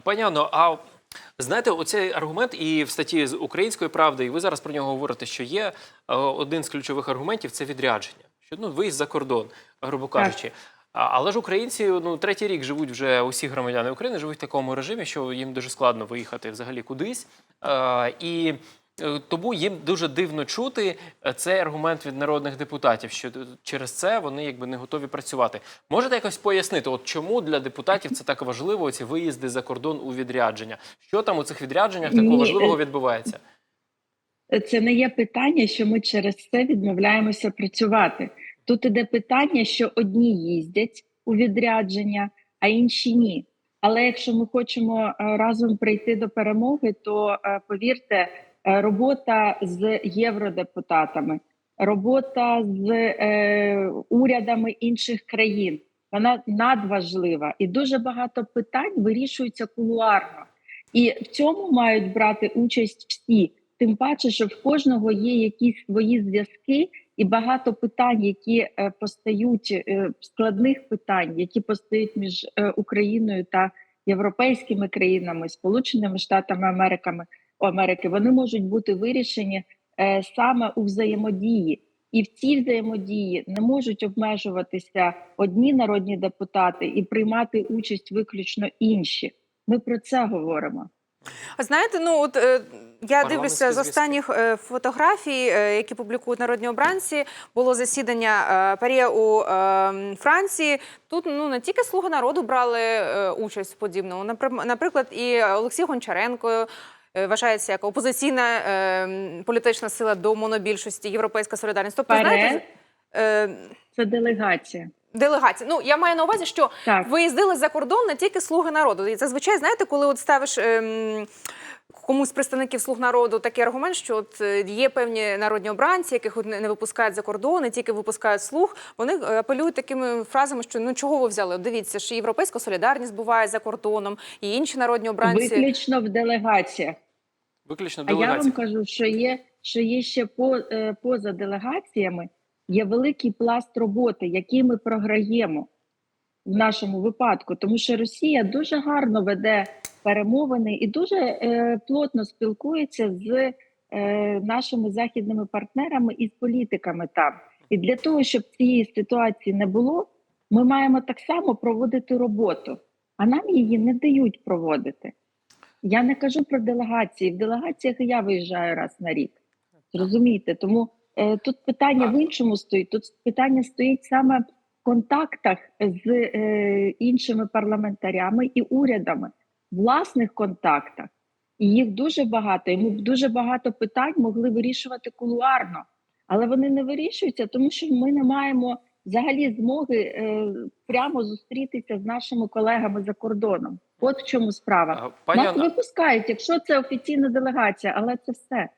Пані Анно, а знаєте, оцей аргумент і в статті з української правди, і ви зараз про нього говорите, що є е, один з ключових аргументів це відрядження. Що ну виїзд за кордон, грубо кажучи. Але ж українці ну третій рік живуть вже усі громадяни України живуть в такому режимі, що їм дуже складно виїхати взагалі кудись. Е, і тому їм дуже дивно чути е, цей аргумент від народних депутатів, що через це вони якби не готові працювати. Можете якось пояснити, от чому для депутатів це так важливо, ці виїзди за кордон у відрядження? Що там у цих відрядженнях такого Ні, важливого е, відбувається? Це не є питання, що ми через це відмовляємося працювати. Тут іде питання, що одні їздять у відрядження, а інші ні. Але якщо ми хочемо е, разом прийти до перемоги, то е, повірте, е, робота з євродепутатами, робота з е, урядами інших країн, вона надважлива, і дуже багато питань вирішуються кулуарно. І в цьому мають брати участь всі. Тим паче, що в кожного є якісь свої зв'язки, і багато питань, які е, постають е, складних питань, які постають між е, Україною та європейськими країнами, Сполученими Штатами Америками Америки, вони можуть бути вирішені е, саме у взаємодії. І в цій взаємодії не можуть обмежуватися одні народні депутати і приймати участь виключно інші. Ми про це говоримо. А знаєте, ну от е, я дивлюся з останніх е, фотографій, е, які публікують народні обранці. Було засідання е, парі у е, Франції. Тут ну не тільки слуги народу брали е, участь в подібному. Напри- Наприклад, і Олексій Гончаренко. Е, Вважається як опозиційна е, політична сила до монобільшості Європейська солідарність. Тобто, Паре знаєте, е, це делегація. делегація. Ну я маю на увазі, що Так. виїздили за кордон не тільки слуги народу. І зазвичай, знаєте, коли от ставиш ем, комусь з представників слуг народу такий аргумент, що от е, є певні народні обранці, яких не не випускають за кордон, і тільки випускають слуг. Вони е, апелюють такими фразами, що ну чого ви взяли? Дивіться, що європейська солідарність буває за кордоном, і інші народні обранці. Виключно в делегаціях. Виключно А я вам кажу, що є, що є ще по, е, поза делегаціями, є великий пласт роботи, який ми програємо в нашому випадку, тому що Росія дуже гарно веде перемовини і дуже е, плотно спілкується з е, нашими західними партнерами і з політиками там. І для того, щоб цієї ситуації не було, ми маємо так само проводити роботу, а нам її не дають проводити. Я не кажу про делегації. В делегаціях я виїжджаю раз на рік. Зрозумієте? Тому е, тут питання в іншому стоїть. Тут питання стоїть саме в контактах з е, іншими парламентарями і урядами, власних контактах. І їх дуже багато. І ми дуже багато питань могли вирішувати кулуарно, але вони не вирішуються, тому що ми не маємо взагалі змоги е, прямо зустрітися з нашими колегами за кордоном. От в чому справа. Пані Нас Анна... випускають, якщо це офіційна делегація, але це все.